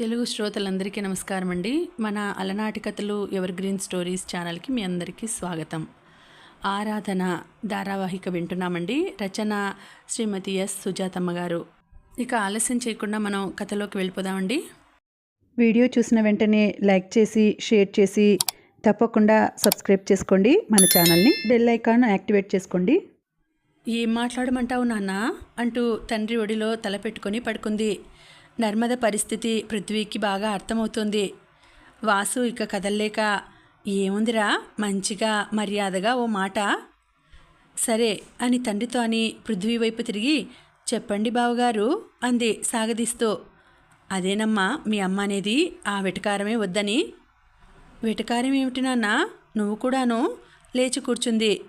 తెలుగు శ్రోతలందరికీ నమస్కారం అండి మన అలనాటి కథలు ఎవర్ గ్రీన్ స్టోరీస్ ఛానల్కి మీ అందరికీ స్వాగతం. ఆరాధన ధారావాహిక వింటున్నామండి. రచన శ్రీమతి ఎస్ సుజాతమ్మ గారు. ఇక ఆలస్యం చేయకుండా మనం కథలోకి వెళ్ళిపోదామండి. వీడియో చూసిన వెంటనే లైక్ చేసి షేర్ చేసి తప్పకుండా సబ్స్క్రైబ్ చేసుకోండి. మన ఛానల్ని బెల్ ఐకాన్ యాక్టివేట్ చేసుకోండి. ఏం మాట్లాడమంటావు నాన్న? అంటూ తండ్రి ఒడిలో తల పెట్టుకొని పడుకుంది నర్మద పరిస్థితి పృథ్వీకి బాగా అర్థమవుతుంది. వాసు ఇక కదల్లేక ఏముందిరా? మంచిగా మర్యాదగా ఓ మాట? సరే అని తండ్రితో అని పృథ్వీ వైపు తిరిగి చెప్పండి బావగారు అంది సాగదీస్తూ. అదేనమ్మా మీ అమ్మ అనేది ఆ వెటకారమే వద్దని. వెటకారం ఏమిటి నాన్న? నువ్వు కూడాను? లేచి కూర్చుంది.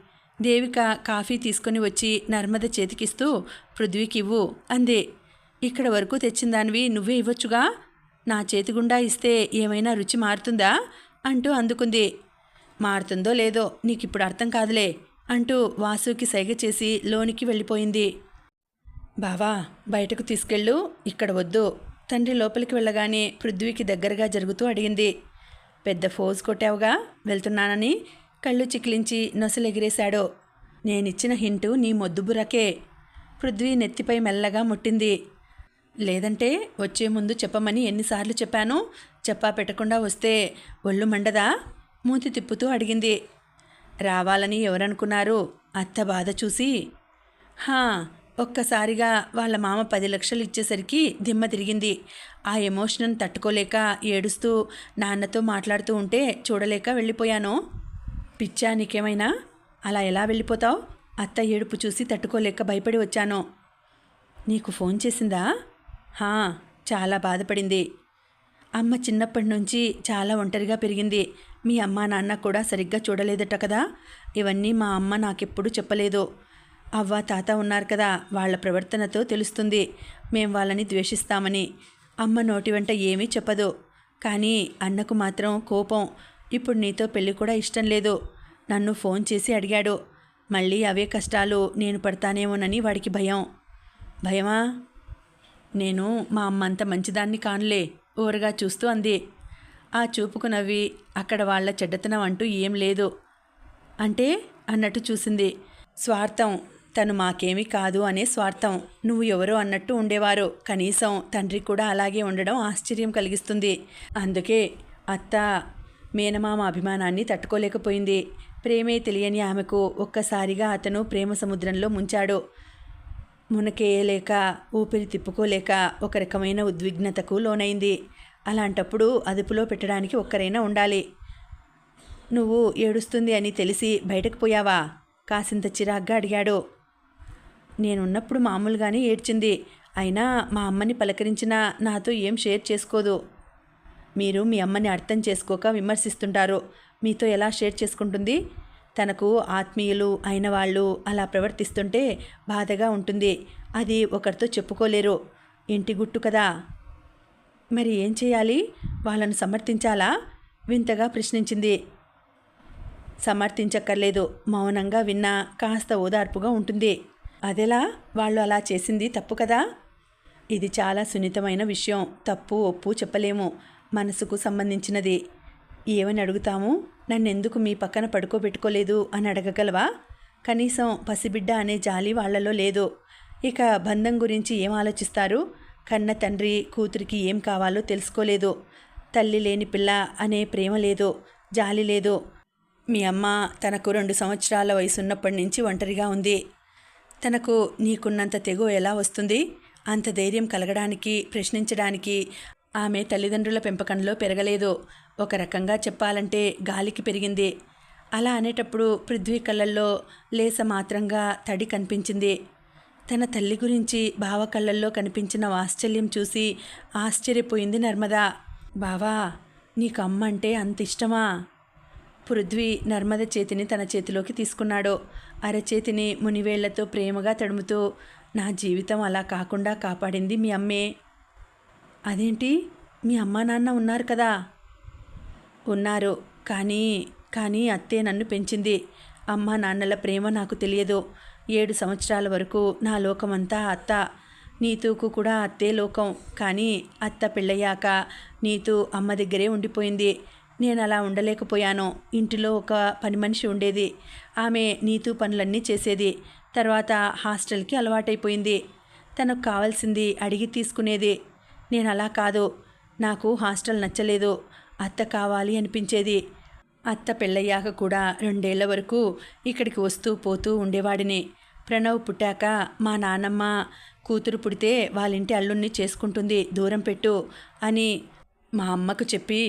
దేవిక కాఫీ తీసుకొని వచ్చి నర్మద చేతికిస్తూ పృథ్వీకివ్వు అంది. ఇక్కడ వరకు తెచ్చిన దానివి నువ్వే ఇవ్వచ్చుగా? నా చేతి గుండా ఇస్తే ఏమైనా రుచి మారుతుందా? అంటూ అందుకుంది. మారుతుందో లేదో నీకు ఇప్పుడు అర్థం కాదులే అంటూ వాసుకి సైగ చేసి లోనికి వెళ్ళిపోయింది. బావా బయటకు తీసుకెళ్ళు ఇక్కడ వద్దు తండ్రి లోపలికి వెళ్ళగానే పృథ్వీకి దగ్గరగా జరుగుతూ అడిగింది. పెద్ద ఫోజ్ కొట్టావుగా వెళ్తున్నానని కళ్ళు చికిలించి నొసలెగిరేశాడు. నేనిచ్చిన హింటు నీ మొద్దు బుర్రకే. పృథ్వీ నెత్తిపై మెల్లగా ముట్టింది. లేదంటే వచ్చే ముందు చెప్పమని ఎన్నిసార్లు చెప్పాను చెప్పా పెట్టకుండా వస్తే ఒళ్ళు మండదా? మూతి తిప్పుతూ అడిగింది. రావాలని ఎవరనుకున్నారు? అత్త బాధ చూసి హా ఒక్కసారిగా వాళ్ళ మామ పది లక్షలు ఇచ్చేసరికి దిమ్మ తిరిగింది. ఆ ఎమోషన్ తట్టుకోలేక ఏడుస్తూ నాన్నతో మాట్లాడుతూ ఉంటే చూడలేక వెళ్ళిపోయాను? పిచ్చా నీకేమైనా? అలా ఎలా వెళ్ళిపోతావు? అత్త ఏడుపు చూసి తట్టుకోలేక భయపడి వచ్చాను. నీకు ఫోన్ చేసిందా? హా చాలా బాధపడింది. అమ్మ చిన్నప్పటి నుంచి చాలా ఒంటరిగా పెరిగింది. మీ అమ్మ నాన్న కూడా సరిగ్గా చూడలేదట కదా? ఇవన్నీ మా అమ్మ నాకెప్పుడు చెప్పలేదు. అవ్వ తాత ఉన్నారు కదా వాళ్ళ ప్రవర్తనతో తెలుస్తుంది. మేం వాళ్ళని ద్వేషిస్తామని. అమ్మ నోటి వెంట ఏమీ చెప్పదు. కానీ అన్నకు మాత్రం కోపం. ఇప్పుడు నీతో పెళ్ళి కూడా ఇష్టం లేదు. నన్ను ఫోన్ చేసి అడిగాడు. మళ్ళీ అవే కష్టాలు నేను పడతానేమోనని వాడికి భయం. భయమా? నేను మా అమ్మ అంత మంచిదాన్ని కానులే ఊరగా చూస్తూ అంది. ఆ చూపుకు నవ్వి అక్కడ వాళ్ళ చెడ్డతనం అంటూ ఏం లేదు. అంటే? అన్నట్టు చూసింది. స్వార్థం తను మాకేమీ కాదు అనే స్వార్థం. నువ్వు ఎవరో అన్నట్టు ఉండేవారు. కనీసం తండ్రి కూడా అలాగే ఉండడం ఆశ్చర్యం కలిగిస్తుంది. అందుకే అత్త మేనమామ అభిమానాన్ని తట్టుకోలేకపోయింది. ప్రేమే తెలియని ఆమెకు ఒక్కసారిగా అతను ప్రేమ సముద్రంలో ముంచాడు. మునకేయలేక ఊపిరి తిప్పుకోలేక ఒక రకమైన ఉద్విగ్నతకు లోనైంది. అలాంటప్పుడు అదుపులో పెట్టడానికి ఒక్కరైనా ఉండాలి. నువ్వు ఏడుస్తుంది అని తెలిసి బయటకు పోయావా? కాసింత చిరాగ్గా అడిగాడు. నేనున్నప్పుడు మామూలుగానే ఏడ్చింది. అయినా మా అమ్మని పలకరించినా నాతో ఏం షేర్ చేసుకోదు. మీరు మీ అమ్మని అర్థం చేసుకోక విమర్శిస్తుంటారు. మీతో ఎలా షేర్ చేసుకుంటుంది? తనకు ఆత్మీయులు అయిన వాళ్ళు అలా ప్రవర్తిస్తుంటే బాధగా ఉంటుంది. అది ఒకరితో చెప్పుకోలేరు. ఇంటి గుట్టు కదా? మరి ఏం చేయాలి? వాళ్ళను సమర్థించాలా? వింతగా ప్రశ్నించింది. సమర్థించక్కర్లేదు. మౌనంగా విన్నా కాస్త ఓదార్పుగా ఉంటుంది. అదెలా? వాళ్ళు అలా చేసింది తప్పు కదా? ఇది చాలా సున్నితమైన విషయం. తప్పు ఒప్పు చెప్పలేము. మనసుకు సంబంధించినది. ఏమని అడుగుతాము? నన్నెందుకు మీ పక్కన పడుకోబెట్టుకోలేదు అని అడగగలవా? కనీసం పసిబిడ్డ అనే జాలి వాళ్ళలో లేదు. ఇక బంధం గురించి ఏం ఆలోచిస్తారు? కన్న తండ్రి కూతురికి ఏం కావాలో తెలుసుకోలేదు. తల్లి లేని పిల్ల అనే ప్రేమ లేదు జాలి లేదు. మీ అమ్మ తనకు రెండు సంవత్సరాల వయసున్నప్పటి నుంచి ఒంటరిగా ఉంది. తనకు నీకున్నంత తెగు ఎలా వస్తుంది? అంత ధైర్యం కలగడానికి ప్రశ్నించడానికి ఆమె తల్లిదండ్రుల పెంపకంలో పెరగలేదు. ఒక రకంగా చెప్పాలంటే గాలికి పెరిగింది. అలా అనేటప్పుడు పృథ్వీ కళ్ళల్లో లేస మాత్రంగా తడి కనిపించింది. తన తల్లి గురించి బావ కళ్ళల్లో కనిపించిన వాత్సల్యం చూసి ఆశ్చర్యపోయింది నర్మదా. బావా నీకు అమ్మ అంటే అంత ఇష్టమా? పృథ్వీ నర్మద చేతిని తన చేతిలోకి తీసుకున్నాడు. అరచేతిని మునివేళ్ళతో ప్రేమగా తడుముతూ నా జీవితం అలా కాకుండా కాపాడింది మీ అమ్మే. అదేంటి? మీ అమ్మా నాన్న ఉన్నారు కదా. ఉన్నారు. కానీ కానీ అత్తే నన్ను పెంచింది. అమ్మ నాన్నల ప్రేమ నాకు తెలియదు. ఏడు సంవత్సరాల వరకు నా లోకమంతా అత్త. నీతూకు కూడా అత్తే లోకం. కానీ అత్త పెళ్ళయ్యాక నీతూ అమ్మ దగ్గరే ఉండిపోయింది. నేను అలా ఉండలేకపోయాను. ఇంటిలో ఒక పని మనిషి ఉండేది. ఆమె నీతూ పనులన్నీ చేసేది. తర్వాత హాస్టల్కి అలవాటైపోయింది. తనకు కావాల్సింది అడిగి తీసుకునేది. నేను అలా కాదు. నాకు హాస్టల్ నచ్చలేదు. అత్త కావాలి అనిపించేది. అత్త పెళ్ళయ్యాక కూడా రెండేళ్ళ వరకు ఇక్కడికి వస్తూ పోతూ ఉండేవాడిని. ప్రణవ్ పుట్టాక మా నాన్నమ్మ కూతురు పుడితే వాళ్ళింటి అల్లుణ్ణి చేసుకుంటుంది దూరం పెట్టు అని మా అమ్మకు చెప్పి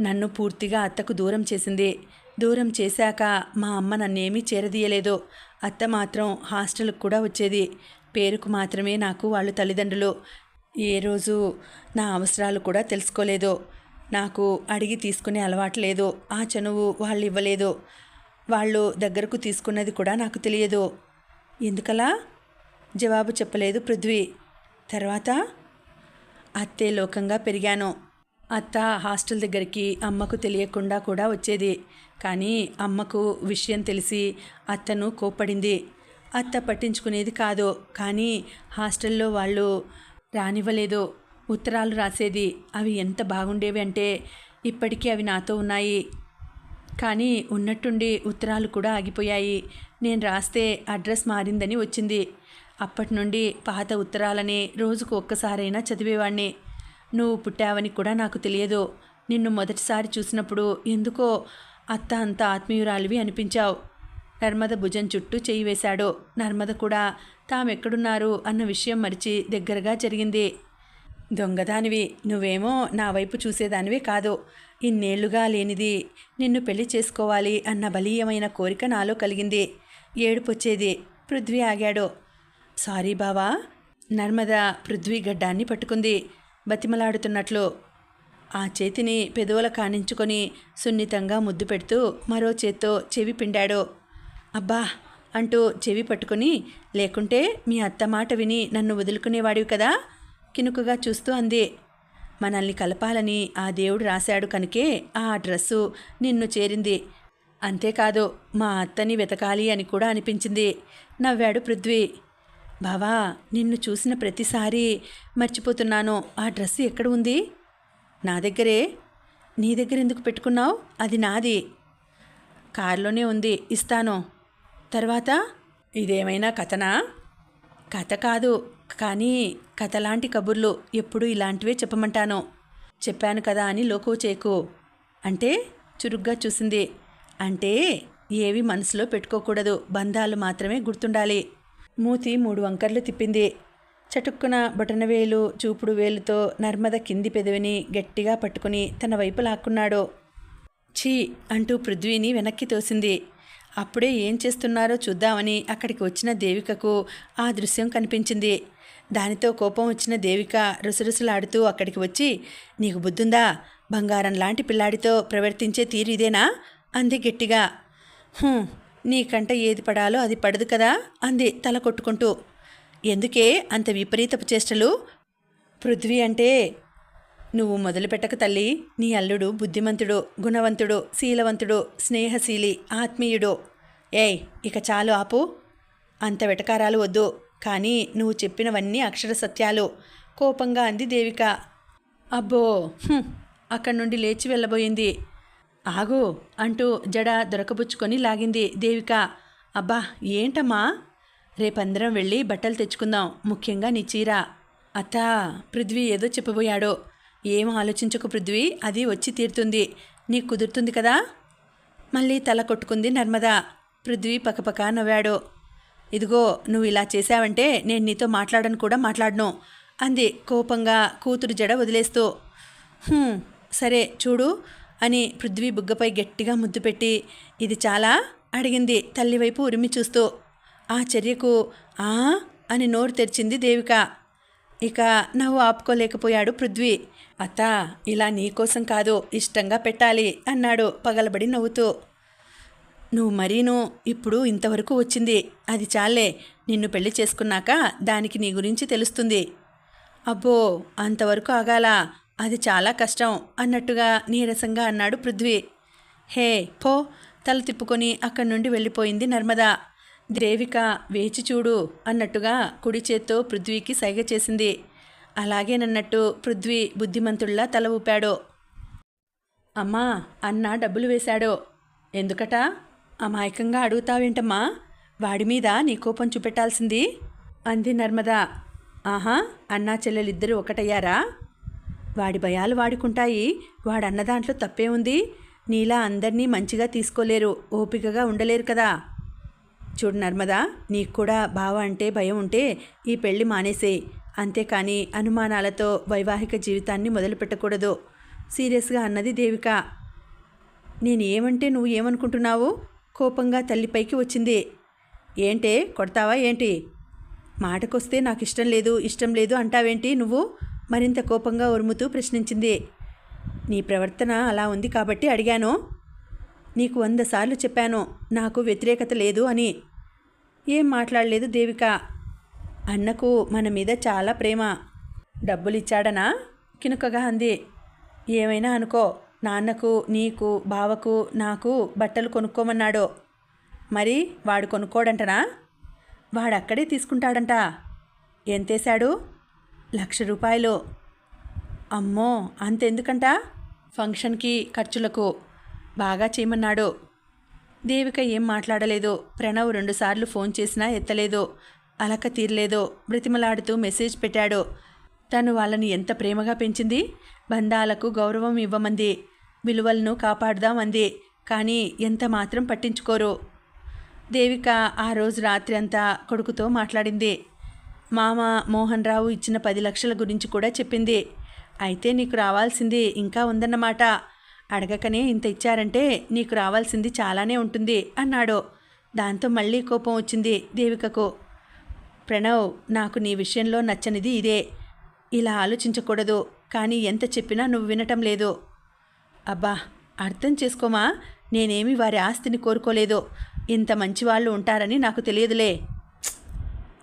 నన్ను పూర్తిగా అత్తకు దూరం చేసింది. దూరం చేశాక మా అమ్మ నన్నేమీ చేరదీయలేదు. అత్త మాత్రం హాస్టల్కి కూడా వచ్చేది. పేరుకు మాత్రమే నాకు వాళ్ళు తల్లిదండ్రులు. ఏ రోజు నా అవసరాలు కూడా తెలుసుకోలేదు. నాకు అడిగి తీసుకునే అలవాటు లేదు ఆ చనువు వాళ్ళు ఇవ్వలేదు వాళ్ళు దగ్గరకు తీసుకున్నది కూడా నాకు తెలియదు. ఎందుకలా? జవాబు చెప్పలేదు పృథ్వీ. తర్వాత? అత్తే లోకంగా పెరిగాను. అత్త హాస్టల్ దగ్గరికి అమ్మకు తెలియకుండా కూడా వచ్చేది. కానీ అమ్మకు విషయం తెలిసి అత్తను కోప్పడింది. అత్త పట్టించుకునేది కాదు. కానీ హాస్టల్లో వాళ్ళు రానివ్వలేదు. ఉత్తరాలు రాసేది అవి ఎంత బాగుండేవి అంటే ఇప్పటికీ అవి నాతో ఉన్నాయి. కానీ ఉన్నట్టుండి ఉత్తరాలు కూడా ఆగిపోయాయి. నేను రాస్తే అడ్రస్ మారిందని వచ్చింది. అప్పటి నుండి పాత ఉత్తరాలని రోజుకు ఒక్కసారైనా చదివేవాణ్ణి. నువ్వు పుట్టావని కూడా నాకు తెలియదు. నిన్ను మొదటిసారి చూసినప్పుడు ఎందుకో అత్త అంత ఆత్మీయురాలివి అనిపించావు. నర్మద భుజం చుట్టూ చేయి వేశాడు. నర్మద కూడా తామెక్కడున్నారు అన్న విషయం మరిచి దగ్గరగా జరిగింది. దొంగదానివి. నువ్వేమో నా వైపు చూసేదానివే కాదు. ఇన్నేళ్ళుగా లేనిది. నిన్ను పెళ్ళి చేసుకోవాలి అన్న బలీయమైన కోరిక నాలో కలిగింది. ఏడుపొచ్చేది. పృథ్వీ ఆగాడు. సారీ బావా. నర్మద పృథ్వీ గడ్డాన్ని పట్టుకుంది. బతిమలాడుతున్నట్లు. ఆ చేతిని పెదవుల కానించుకొని సున్నితంగా ముద్దు పెడుతూ మరో చేత్తో చెవి పిండాడు. అబ్బా! అంటూ చెవి పట్టుకుని లేకుంటే మీ అత్త మాట విని నన్ను వదులుకునేవాడివి కదా? కినుకుగా చూస్తూ అంది. మనల్ని కలపాలని ఆ దేవుడు రాశాడు కనుకే ఆ డ్రెస్సు నిన్ను చేరింది. అంతేకాదు మా అత్తని వెతకాలి అని కూడా అనిపించింది నవ్వాడు పృథ్వీ. బావా నిన్ను చూసిన ప్రతిసారి మర్చిపోతున్నాను. ఆ డ్రెస్సు ఎక్కడ ఉంది? నా దగ్గరే. నీ దగ్గర ఎందుకు పెట్టుకున్నావు? అది నాది. కారులోనే ఉంది. ఇస్తాను. తర్వాత? ఇదేమైనా కథనా? కథ కాదు. కానీ కథలాంటి కబుర్లు ఎప్పుడు ఇలాంటివే చెప్పమంటాను. చెప్పాను కదా అని లోకో చేకు అంటే చురుగ్గా చూసింది. అంటే ఏవి మనసులో పెట్టుకోకూడదు. బంధాలు మాత్రమే గుర్తుండాలి. మూతి మూడు వంకర్లు తిప్పింది. చటుక్కున బొటనవేలు చూపుడు వేలుతో నర్మద కింది పెదవిని గట్టిగా పట్టుకుని తన వైపు లాక్కున్నాడు. ఛీ! అంటూ పృథ్వీని వెనక్కి తోసింది. అప్పుడే ఏం చేస్తున్నారో చూద్దామని అక్కడికి వచ్చిన దేవికకు ఆ దృశ్యం కనిపించింది. దానితో కోపం వచ్చిన దేవిక రుసరుసలాడుతూ అక్కడికి వచ్చి నీకు బుద్ధుందా? బంగారం లాంటి పిల్లాడితో ప్రవర్తించే తీరు ఇదేనా? అంది గట్టిగా. నీకంట ఏది పడాలో అది పడదు కదా? అంది తల కొట్టుకుంటూ. ఎందుకే అంత విపరీతపు చేష్టలు? పృథ్వీ అంటే నువ్వు మొదలుపెట్టక తల్లి. నీ అల్లుడు బుద్ధిమంతుడు గుణవంతుడు శీలవంతుడు స్నేహశీలి ఆత్మీయుడు. ఏయ్ ఇక చాలు ఆపు. అంత వెటకారాలు వద్దు. కానీ నువ్వు చెప్పినవన్నీ అక్షర సత్యాలు. కోపంగా అంది దేవిక. అబ్బో అక్కడి నుండి లేచి వెళ్ళబోయింది. ఆగు అంటూ జడ దొరకబుచ్చుకొని లాగింది దేవిక. అబ్బా ఏంటమ్మా? రేపందరం వెళ్ళి బట్టలు తెచ్చుకుందాం ముఖ్యంగా నీ చీర. అత్త పృథ్వీ ఏదో చెప్పబోయాడో. ఏం ఆలోచించకు పృథ్వీ అది వచ్చి తీరుతుంది. నీకు కుదురుతుంది కదా? మళ్ళీ తల కొట్టుకుంది నర్మదా. పృథ్వీ పకపక నవ్వాడు. ఇదిగో నువ్వు ఇలా చేశావంటే నేను నీతో మాట్లాడను కూడా మాట్లాడను అంది కోపంగా కూతురు జడ వదిలేస్తూ. సరే చూడు అని పృథ్వీ బుగ్గపై గట్టిగా ముద్దు పెట్టి ఇది చాలా అడిగింది తల్లివైపు ఉరిమి చూస్తూ. ఆ చర్యకు ఆ అని నోరు తెరిచింది దేవిక. ఇక నవ్వు ఆపుకోలేకపోయాడు పృథ్వీ. అత్త ఇలా నీకోసం కాదు ఇష్టంగా పెట్టాలి అన్నాడు పగలబడి నవ్వుతూ. నువ్వు మరీను ఇప్పుడు ఇంతవరకు వచ్చింది. అది చాలే నిన్ను పెళ్ళి చేసుకున్నాక దానికి నీ గురించి తెలుస్తుంది. అబ్బో అంతవరకు ఆగాలా? అది చాలా కష్టం అన్నట్టుగా నీరసంగా అన్నాడు పృథ్వీ. హే పో తల తిప్పుకొని అక్కడి నుండి వెళ్ళిపోయింది నర్మద. దేవిక వేచి చూడు అన్నట్టుగా కుడి చేత్తో పృథ్వీకి సైగ చేసింది. అలాగేనన్నట్టు పృథ్వీ బుద్ధిమంతుల్లా తల ఊపాడు. అమ్మా అన్న డబ్బులు వేశాడు. ఎందుకట? అమాయకంగా అడుగుతావేంటమ్మా? వాడి మీద నీ కోపం చూపెట్టాల్సింది? అంది నర్మద. ఆహా అన్నా చెల్లెలిద్దరూ ఒకటయ్యారా? వాడి భయాలు వాడుకుంటాయి. వాడన్న దాంట్లో తప్పే ఉంది. నీలా అందరినీ మంచిగా తీసుకోలేరు. ఓపికగా ఉండలేరు కదా. చూడు నర్మదా నీకు కూడా బావ అంటే భయం ఉంటే ఈ పెళ్ళి మానేసేయి. అంతేకాని అనుమానాలతో వైవాహిక జీవితాన్ని మొదలు పెట్టకూడదు. సీరియస్గా అన్నది దేవిక. నేను ఏమంటే నువ్వు ఏమనుకుంటున్నావు? కోపంగా తల్లిపైకి వచ్చింది. ఏంటే కొడతావా ఏంటి? మాటకొస్తే నాకు ఇష్టం లేదు ఇష్టం లేదు అంటావేంటి నువ్వు? మరింత కోపంగా ఉరుముతూ ప్రశ్నించింది. నీ ప్రవర్తన అలా ఉంది కాబట్టి అడిగాను. నీకు వంద సార్లు చెప్పాను నాకు వ్యతిరేకత లేదు అని. ఏం మాట్లాడలేదు దేవిక. అన్నకు మన మీద చాలా ప్రేమ. డబ్బులు ఇచ్చాడనా కినుకగా అంది. ఏమైనా అనుకో. నాన్నకు నీకు బావకు నాకు బట్టలు కొనుక్కోమన్నాడు. మరి వాడు కొనుక్కోడంటనా? వాడు అక్కడే తీసుకుంటాడంట ఎంతేశాడు లక్ష రూపాయలు. అమ్మో అంతెందుకంట? ఫంక్షన్కి ఖర్చులకు బాగా చేయమన్నాడు. దేవిక ఏం మాట్లాడలేదు. ప్రణవ్ రెండుసార్లు ఫోన్ చేసినా ఎత్తలేదు. అలక తీరలేదు. బ్రతిమలాడుతూ మెసేజ్ పెట్టాడు. తను వాళ్ళని ఎంత ప్రేమగా పెంచింది? బంధాలకు గౌరవం ఇవ్వమంది. విలువలను కాపాడదామంది కానీ ఎంత మాత్రం పట్టించుకోరు. దేవిక ఆ రోజు రాత్రి అంతా కొడుకుతో మాట్లాడింది. మామ మోహన్ రావు ఇచ్చిన పది లక్షల గురించి కూడా చెప్పింది. అయితే నీకు రావాల్సింది ఇంకా ఉందన్నమాట. అడగకనే ఇంత ఇచ్చారంటే నీకు రావాల్సింది చాలానే ఉంటుంది అన్నాడు. దాంతో మళ్ళీ కోపం వచ్చింది దేవికకు. ప్రణవ్ నాకు నీ విషయంలో నచ్చనిది ఇదే. ఇలా ఆలోచించకూడదు. కానీ ఎంత చెప్పినా నువ్వు వినటం లేదు. అబ్బా అర్థం చేసుకోమా? నేనేమి వారి ఆస్తిని కోరుకోలేదు? ఇంత మంచివాళ్ళు ఉంటారని నాకు తెలియదులే.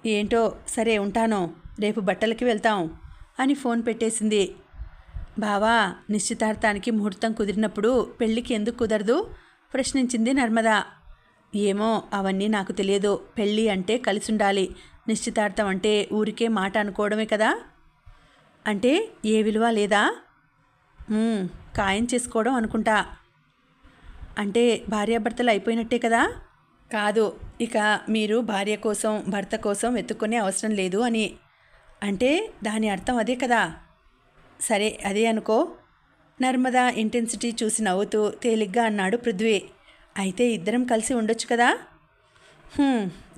ఏంటో సరే ఉంటాను. రేపు బట్టలకి వెళ్తాం అని ఫోన్ పెట్టేసింది. బావా నిశ్చితార్థానికి ముహూర్తం కుదిరినప్పుడు పెళ్ళికి ఎందుకు కుదరదు? ప్రశ్నించింది నర్మద. ఏమో అవన్నీ నాకు తెలియదు. పెళ్ళి అంటే కలిసి ఉండాలి నిశ్చితార్థం అంటే ఊరికే మాట అనుకోవడమే కదా? అంటే ఏ విలువ లేదా? ఖాయం చేసుకోవడం అనుకుంటా. అంటే భార్యాభర్తలు అయిపోయినట్టే కదా? కాదు ఇక మీరు భార్య కోసం భర్త కోసం వెతుక్కునే అవసరం లేదు అని. అంటే దాని అర్థం అదే కదా? సరే అదే అనుకో. నర్మదా ఇంటెన్సిటీ చూసి నవ్వుతూ తేలిగ్గా అన్నాడు పృథ్వీ. అయితే ఇద్దరం కలిసి ఉండొచ్చు కదా?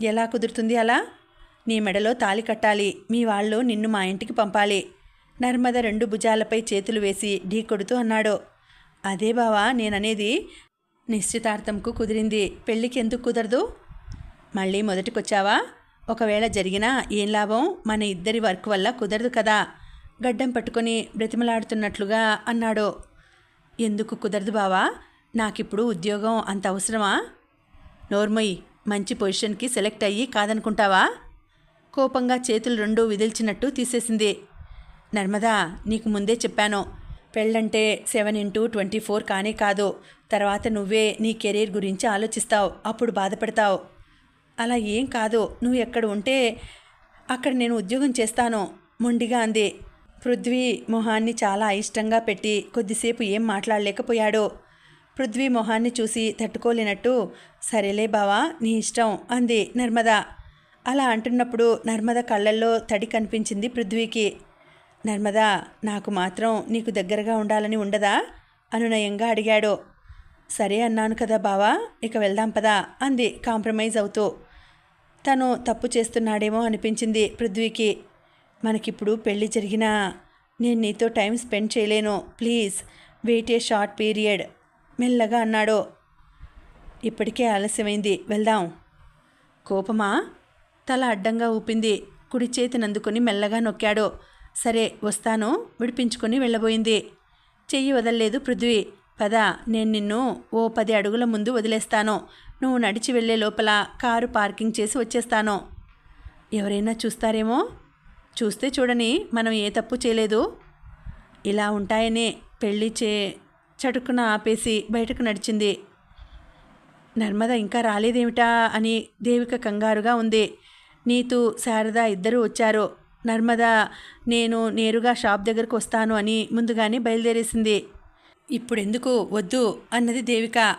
ఎలా కుదురుతుంది అలా? నీ మెడలో తాలి కట్టాలి. మీ వాళ్ళు నిన్ను మా ఇంటికి పంపాలి. నర్మద రెండు భుజాలపై చేతులు వేసి ఢీ కొడుతూ అన్నాడు. అదే బావా నేననేది నిశ్చితార్థంకు కుదిరింది. పెళ్ళికి ఎందుకు కుదరదు? మళ్ళీ మొదటికొచ్చావా? ఒకవేళ జరిగినా ఏం లాభం? మన ఇద్దరి వర్క్ వల్ల కుదరదు కదా. గడ్డం పట్టుకొని బ్రతిమలాడుతున్నట్లుగా అన్నాడు. ఎందుకు కుదరదు బావా? నాకిప్పుడు ఉద్యోగం అంత అవసరమా? నోర్మయ్ మంచి పొజిషన్కి సెలెక్ట్ అయ్యి కాదనుకుంటావా? కోపంగా చేతులు రెండూ విదిల్చినట్టు తీసేసింది. నర్మదా నీకు ముందే చెప్పాను. పెళ్ళంటే సెవెన్ ఇంటూ ట్వంటీ ఫోర్ కానే కాదు. తర్వాత నువ్వే నీ కెరీర్ గురించి ఆలోచిస్తావు. అప్పుడు బాధపడతావు. అలా ఏం కాదు. నువ్వు ఎక్కడ ఉంటే అక్కడ నేను ఉద్యోగం చేస్తాను. మొండిగా అంది. పృథ్వీ మొహాన్ని చాలా అయిష్టంగా పెట్టి కొద్దిసేపు ఏం మాట్లాడలేకపోయాడు. పృథ్వీ మొహాన్ని చూసి తట్టుకోలేనట్టు సరేలే బావా నీ ఇష్టం అంది నర్మద. అలా అంటున్నప్పుడు నర్మద కళ్ళల్లో తడి కనిపించింది పృథ్వీకి. నర్మదా నాకు మాత్రం నీకు దగ్గరగా ఉండాలని ఉండదా? అనునయంగా అడిగాడు. సరే అన్నాను కదా బావా ఇక వెళ్దాం పదా అంది కాంప్రమైజ్ అవుతూ. తను తప్పు చేస్తున్నాడేమో అనిపించింది పృథ్వీకి. మనకిప్పుడు పెళ్ళి జరిగినా నేను నీతో టైం స్పెండ్ చేయలేను please wait a short period మెల్లగా అన్నాడు. ఇప్పటికే ఆలస్యమైంది వెళ్దాం. కోపమా? తల అడ్డంగా ఊపింది కుడి చేతిని అందుకొని మెల్లగా నొక్కాడు. సరే వస్తాను. విడిపించుకొని వెళ్ళబోయింది. చెయ్యి వదలలేదు పృథ్వీ. పద నేను నిన్ను ఓ పది అడుగుల ముందు వదిలేస్తాను. నువ్వు నడిచి వెళ్ళే లోపల కారు పార్కింగ్ చేసి వచ్చేస్తాను. ఎవరైనా చూస్తారేమో? చూస్తే చూడని మనం ఏ తప్పు చేయలేదు. ఇలా ఉంటాయనే పెళ్ళి చే చటుకున ఆపేసి బయటకు నడిచింది. నర్మద ఇంకా రాలేదేమిటా అని దేవిక కంగారుగా ఉంది. నీతు శారద ఇద్దరూ వచ్చారు. నర్మద నేను నేరుగా షాప్ దగ్గరకు వస్తాను అని ముందుగానే బయలుదేరేసింది. ఇప్పుడెందుకు వద్దు అన్నది దేవిక.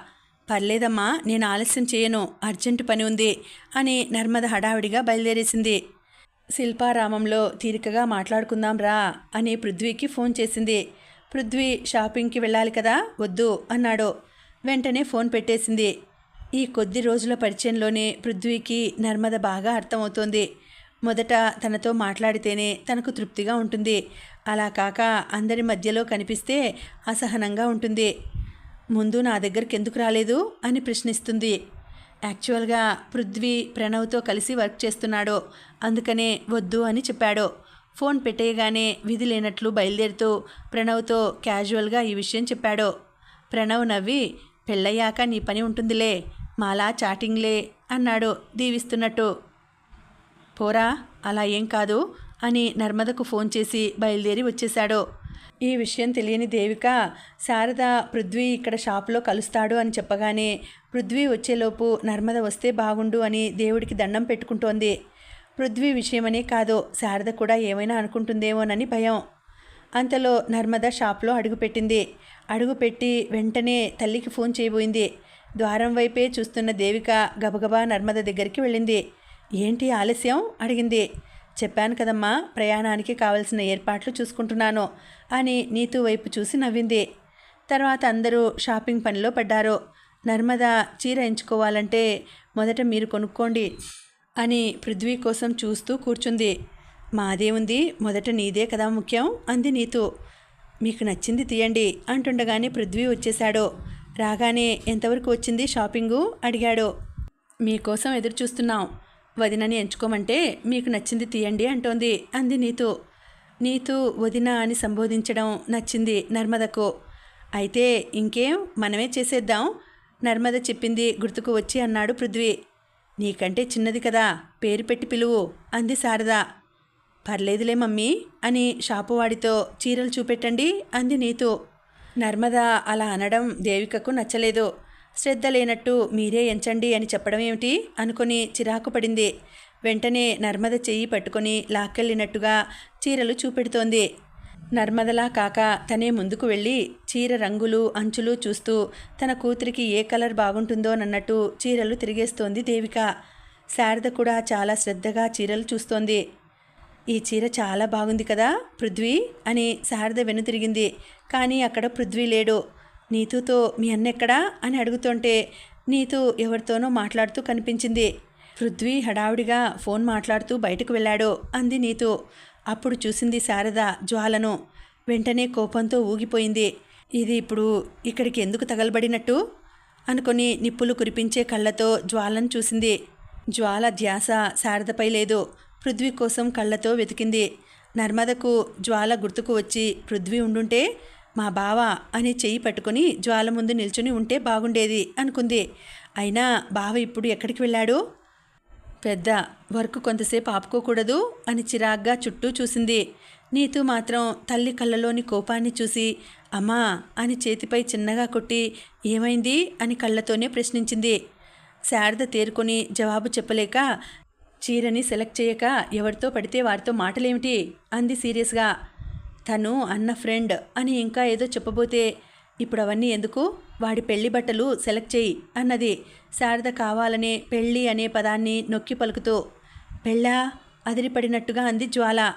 పర్లేదమ్మా నేను ఆలస్యం చేయను అర్జెంటు పని ఉంది అని నర్మద హడావిడిగా బయలుదేరేసింది. శిల్పారామంలో తీరికగా మాట్లాడుకుందాం రా అని పృథ్వీకి ఫోన్ చేసింది. పృథ్వీ షాపింగ్కి వెళ్ళాలి కదా వద్దు అన్నాడు. వెంటనే ఫోన్ పెట్టేసింది. ఈ కొద్ది రోజుల పరిచయంలోనే పృథ్వీకి నర్మద బాగా అర్థమవుతోంది. మొదట తనతో మాట్లాడితేనే తనకు తృప్తిగా ఉంటుంది. అలా కాక అందరి మధ్యలో కనిపిస్తే అసహనంగా ఉంటుంది. ముందు నా దగ్గరికి ఎందుకు రాలేదు? అని ప్రశ్నిస్తుంది. యాక్చువల్గా పృథ్వీ ప్రణవ్తో కలిసి వర్క్ చేస్తున్నాడు. అందుకనే వద్దు అని చెప్పాడో. ఫోన్ పెట్టేయగానే విధి లేనట్లు బయలుదేరుతూ ప్రణవ్తో క్యాజువల్గా ఈ విషయం చెప్పాడో. ప్రణవ్ నవ్వి పెళ్ళయ్యాక నీ పని ఉంటుందిలే. మాలా చాటింగ్లే అన్నాడు దీవిస్తున్నట్టు. పోరా అలా ఏం కాదు అని నర్మదకు ఫోన్ చేసి బయలుదేరి వచ్చేశాడు. ఈ విషయం తెలియని దేవిక శారద పృథ్వీ ఇక్కడ షాపులో కలుస్తాడు అని చెప్పగానే పృథ్వీ వచ్చేలోపు నర్మద వస్తే బాగుండు అని దేవుడికి దండం పెట్టుకుంటోంది. పృథ్వీ విషయమనే కాదు శారద కూడా ఏమైనా అనుకుంటుందేమోనని భయం. అంతలో నర్మద షాప్లో అడుగుపెట్టింది అడుగుపెట్టి వెంటనే తల్లికి ఫోన్ చేయబోయింది. ద్వారం వైపే చూస్తున్న దేవిక గబగబా నర్మద దగ్గరికి వెళ్ళింది. ఏంటి ఆలస్యం? అడిగింది. చెప్పాను కదమ్మా ప్రయాణానికి కావలసిన ఏర్పాట్లు చూసుకుంటున్నాను అని నీతు వైపు చూసి నవ్వింది. తర్వాత అందరూ షాపింగ్ పనిలో పడ్డారు. నర్మద చీర ఎంచుకోవాలంటే మొదట మీరు కొనుక్కోండి అని పృథ్వీ కోసం చూస్తూ కూర్చుంది. మాదే ఉంది మొదట నీదే కదా ముఖ్యం అంది నీతు. మీకు నచ్చింది తీయండి అంటుండగానే పృథ్వీ వచ్చేశాడు. రాగానే ఎంతవరకు వచ్చింది షాపింగు? అడిగాడు. మీకోసం ఎదురు చూస్తున్నాం వదినని ఎంచుకోమంటే మీకు నచ్చింది తీయండి అంటోంది. అంది నీతు. నీతు వదిన అని సంబోధించడం నచ్చింది నర్మదకు. అయితే ఇంకేం? మనమే చేసేద్దాం. నర్మద చెప్పింది గుర్తుకు వచ్చి అన్నాడు పృథ్వీ. నీకంటే చిన్నది కదా పేరు పెట్టి పిలువు అంది శారద. పర్లేదులే మమ్మీ అని షాపువాడితో చీరలు చూపెట్టండి అంది నీతు. నర్మద అలా అనడం దేవికకు నచ్చలేదు. శ్రద్ధ లేనట్టు మీరే ఎంచండి అని చెప్పడం ఏమిటి? అనుకుని చిరాకు పడింది. వెంటనే నర్మద చెయ్యి పట్టుకొని లాక్కెళ్ళినట్టుగా చీరలు చూపెడుతోంది. నర్మదలా కాక తనే ముందుకు వెళ్ళి చీర రంగులు అంచులు చూస్తూ తన కూతురికి ఏ కలర్ బాగుంటుందోనన్నట్టు చీరలు తిరిగేస్తోంది దేవిక. శారద కూడా చాలా శ్రద్ధగా చీరలు చూస్తోంది. ఈ చీర చాలా బాగుంది కదా పృథ్వీ అని శారద వెనుతిరిగింది. కానీ అక్కడ పృథ్వీ లేడు. నీతుతో మీ అన్నెక్కడా అని అడుగుతుంటే నీతు ఎవరితోనో మాట్లాడుతూ కనిపించింది. పృథ్వీ హడావుడిగా ఫోన్ మాట్లాడుతూ బయటకు వెళ్ళాడు అంది నీతు. అప్పుడు చూసింది శారద జ్వాలను. వెంటనే కోపంతో ఊగిపోయింది. ఇది ఇప్పుడు ఇక్కడికి ఎందుకు తగలబడినట్టు? అనుకొని నిప్పులు కురిపించే కళ్ళతో జ్వాలను చూసింది. జ్వాల ధ్యాస శారదపై లేదు. పృథ్వీ కోసం కళ్ళతో వెతికింది. నర్మదకు జ్వాల గుర్తుకు వచ్చి పృథ్వీ ఉండుంటే మా బావ అని చెయ్యి పట్టుకొని జ్వాల ముందు నిల్చుని ఉంటే బాగుండేది అనుకుంది. అయినా బావ ఇప్పుడు ఎక్కడికి వెళ్ళాడు? పెద్ద వర్క్ కొంతసేపు ఆపుకోకూడదు అని చిరాగ్గా చుట్టూ చూసింది. నీతు మాత్రం తల్లి కళ్ళలోని కోపాన్ని చూసి అమ్మా అని చేతిపై చిన్నగా కొట్టి ఏమైంది అని కళ్ళతోనే ప్రశ్నించింది. శారద తేరుకొని జవాబు చెప్పలేక చీరని సెలెక్ట్ చేయక ఎవరితో పడితే వారితో మాటలేమిటి? అంది సీరియస్గా. తను అన్న ఫ్రెండ్ అని ఇంకా ఏదో చెప్పబోతే ఇప్పుడు అవన్నీ ఎందుకు? వాడి పెళ్ళి బట్టలు సెలెక్ట్ చేయి అన్నది శారద కావాలనే పెళ్ళి అనే పదాన్ని నొక్కి పలుకుతూ పెళ్ళా? అదిరిపడినట్టుగా అంది జ్వాల.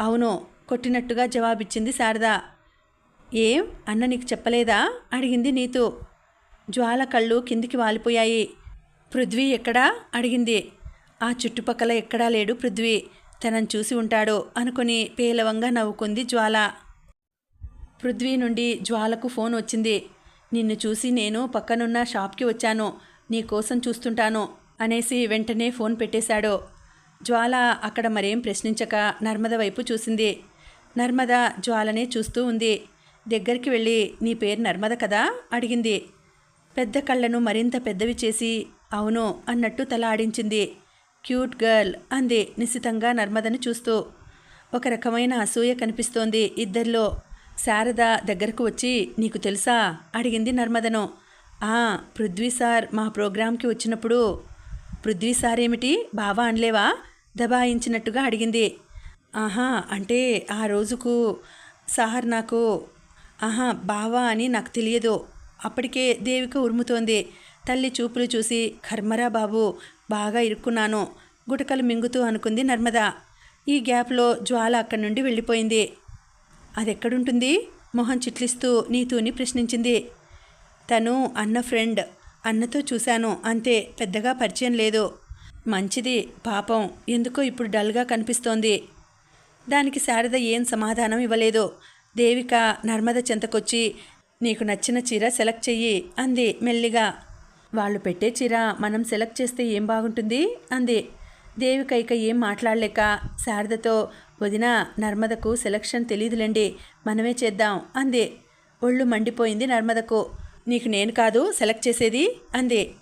అవును కొట్టినట్టుగా జవాబిచ్చింది శారద. ఏం? అన్న నీకు చెప్పలేదా? అడిగింది నీతు. జ్వాల కళ్ళు కిందికి వాలిపోయాయి. పృథ్వీ ఎక్కడా? అడిగింది. ఆ చుట్టుపక్కల ఎక్కడా లేడు పృథ్వీ. తనని చూసి ఉంటాడు అనుకుని పేలవంగా నవ్వుకుంది జ్వాల. పృథ్వీ నుండి జ్వాలకు ఫోన్ వచ్చింది. నిన్ను చూసి నేను పక్కనున్న షాప్కి వచ్చాను. నీ కోసం చూస్తుంటాను అనేసి వెంటనే ఫోన్ పెట్టేశాడు. జ్వాల అక్కడ మరేం ప్రశ్నించక నర్మద వైపు చూసింది. నర్మద జ్వాలనే చూస్తూ ఉంది. దగ్గరికి వెళ్ళి నీ పేరు నర్మద కదా? అడిగింది. పెద్ద కళ్ళను మరింత పెద్దవి చేసి అవును అన్నట్టు తల ఆడించింది. క్యూట్ గర్ల్ అంది నిశితంగా నర్మదను చూస్తూ. ఒక రకమైన అసూయ కనిపిస్తోంది ఇద్దరిలో. శారద దగ్గరకు వచ్చి నీకు తెలుసా? అడిగింది నర్మదను. ఆ పృథ్వీ సార్ మా ప్రోగ్రాంకి వచ్చినప్పుడు పృథ్వీ సార్ ఏమిటి? బావా అనలేవా? దబాయించినట్టుగా అడిగింది. ఆహా అంటే ఆ రోజుకు సార్ నాకు ఆహా బావా అని నాకు తెలియదు. అప్పటికే దేవిక ఉరుముతోంది. తల్లి చూపులు చూసి కర్మరా బాబు బాగా ఇరుక్కున్నాను. గుటకలు మింగుతూ అనుకుంది నర్మద. ఈ గ్యాప్లో జ్వాల అక్కడి నుండి వెళ్ళిపోయింది. అదెక్కడుంటుంది? మొహం చిట్లిస్తూ నీతూని ప్రశ్నించింది. తను అన్న ఫ్రెండ్. అన్నతో చూశాను. అంతే పెద్దగా పరిచయం లేదు. మంచిది పాపం. ఎందుకో ఇప్పుడు డల్గా కనిపిస్తోంది. దానికి శారద ఏం సమాధానం ఇవ్వలేదు. దేవిక నర్మద చెంతకొచ్చి నీకు నచ్చిన చీర సెలెక్ట్ చెయ్యి అంది మెల్లిగా. వాళ్ళు పెట్టే చీర మనం సెలెక్ట్ చేస్తే ఏం బాగుంటుంది? అంది. దేవికైక ఏం మాట్లాడలేక శారదతో వదిన నర్మదకు సెలక్షన్ తెలియదులేండి మనమే చేద్దాం అంది. ఒళ్ళు మండిపోయింది నర్మదకు. నీకు నేను కాదు సెలెక్ట్ చేసేది అంది.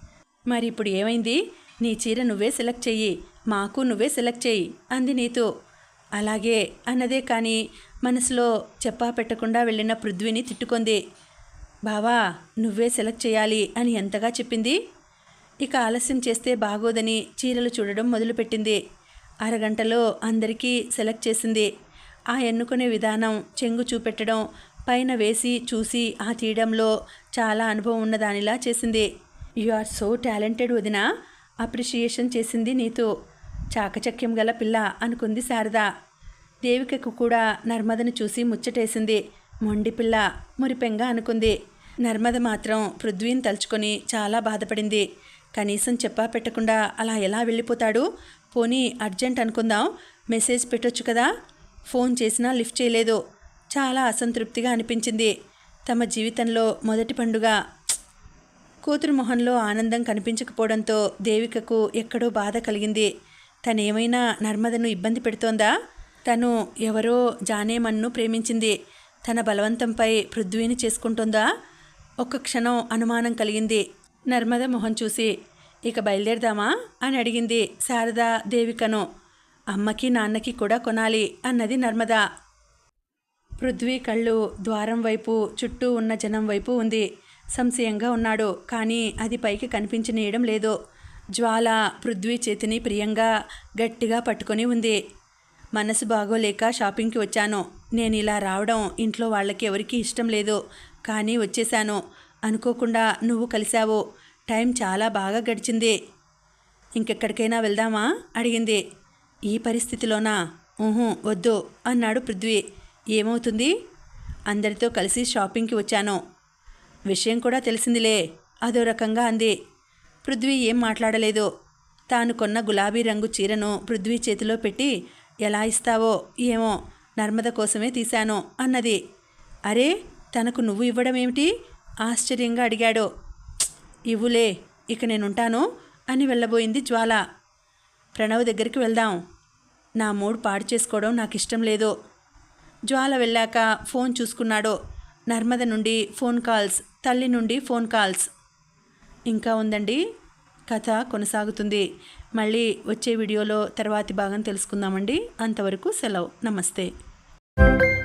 మరి ఇప్పుడు ఏమైంది? నీ చీర నువ్వే సెలెక్ట్ చెయ్యి మాకు నువ్వే సెలెక్ట్ చెయ్యి అంది నీతో. అలాగే అన్నదే కానీ మనసులో చెప్పా పెట్టకుండా వెళ్ళిన పృథ్వీని తిట్టుకుంది. బావా నువ్వే సెలెక్ట్ చేయాలి అని ఎంతగా చెప్పింది? ఇక ఆలస్యం చేస్తే బాగోదని చీరలు చూడడం మొదలుపెట్టింది. అరగంటలో అందరికీ సెలెక్ట్ చేసింది. ఆ ఎన్నుకునే విధానం చెంగు చూపెట్టడం పైన వేసి చూసి ఆ తీయడంలో చాలా అనుభవం ఉన్నదానిలా చేసింది. యు ఆర్ సో టాలెంటెడ్ వదిన అప్రిషియేషన్ చేసింది నీతో. చాకచక్యం గల పిల్ల అనుకుంది శారద. దేవికకు కూడా నర్మదను చూసి ముచ్చటేసింది. మొండిపిల్ల మురిపెంగ మురిపెంగా అనుకుంది. నర్మద మాత్రం పృథ్వీని తలుచుకొని చాలా బాధపడింది. కనీసం చెప్పా పెట్టకుండా అలా ఎలా వెళ్ళిపోతాడు? పోనీ అర్జెంట్ అనుకుందాం. మెసేజ్ పెట్టొచ్చు కదా? ఫోన్ చేసినా లిఫ్ట్ చేయలేదు. చాలా అసంతృప్తిగా అనిపించింది. తమ జీవితంలో మొదటి పండుగ. కూతురు మొహంలో ఆనందం కనిపించకపోవడంతో దేవికకు ఎక్కడో బాధ కలిగింది. తనేమైనా నర్మదను ఇబ్బంది పెడుతోందా? తను ఎవరో జానేమన్ను ప్రేమించింది. తన బలవంతంపై పృథ్వీని చేసుకుంటుందా? ఒక్క క్షణం అనుమానం కలిగింది. నర్మద మొహం చూసి ఇక బయలుదేరదామా? అని అడిగింది శారదా దేవికను. అమ్మకి నాన్నకి కూడా కొనాలి అన్నది నర్మద. పృథ్వీ కళ్ళు ద్వారం వైపు చుట్టూ ఉన్న జనం వైపు ఉంది. సంశయంగా ఉన్నాడు కానీ అది పైకి కనిపించనీయడం లేదు. జ్వాల పృథ్వీ చేతిని ప్రియంగా గట్టిగా పట్టుకొని ఉంది. మనసు బాగోలేక షాపింగ్కి వచ్చాను. నేను ఇలా రావడం ఇంట్లో వాళ్ళకి ఎవరికీ ఇష్టం లేదు. కానీ వచ్చేసాను అనుకోకుండా నువ్వు కలిశావు. టైం చాలా బాగా గడిచింది. ఇంకెక్కడికైనా వెళ్దామా? అడిగింది. ఈ పరిస్థితిలోనా? ఊహు వద్దు అన్నాడు పృథ్వీ. ఏమవుతుంది? అందరితో కలిసి షాపింగ్కి వచ్చాను. విషయం కూడా తెలిసిందిలే అదో రకంగా అంది. పృథ్వీ ఏం మాట్లాడలేదు. తాను కొన్న గులాబీ రంగు చీరను పృథ్వీ చేతిలో పెట్టి ఎలా ఇస్తావో ఏమో నర్మద కోసమే తీశాను అన్నది. అరే తనకు నువ్వు ఇవ్వడం ఏమిటి? ఆశ్చర్యంగా అడిగాడు. ఇవ్వులే ఇక నేనుంటాను అని వెళ్ళబోయింది జ్వాల. ప్రణవ్ దగ్గరికి వెళ్దాం. నా మూడ్ పాడు చేసుకోవడం నాకు ఇష్టం లేదు. జ్వాల వెళ్ళాక ఫోన్ చూసుకున్నాడు. నర్మద నుండి ఫోన్ కాల్స్ తల్లి నుండి ఫోన్ కాల్స్. ఇంకా ఉందండి? కథ కొనసాగుతుంది. మళ్ళీ వచ్చే వీడియోలో తర్వాతి భాగం తెలుసుకుందామండి. అంతవరకు సెలవు. నమస్తే. thank you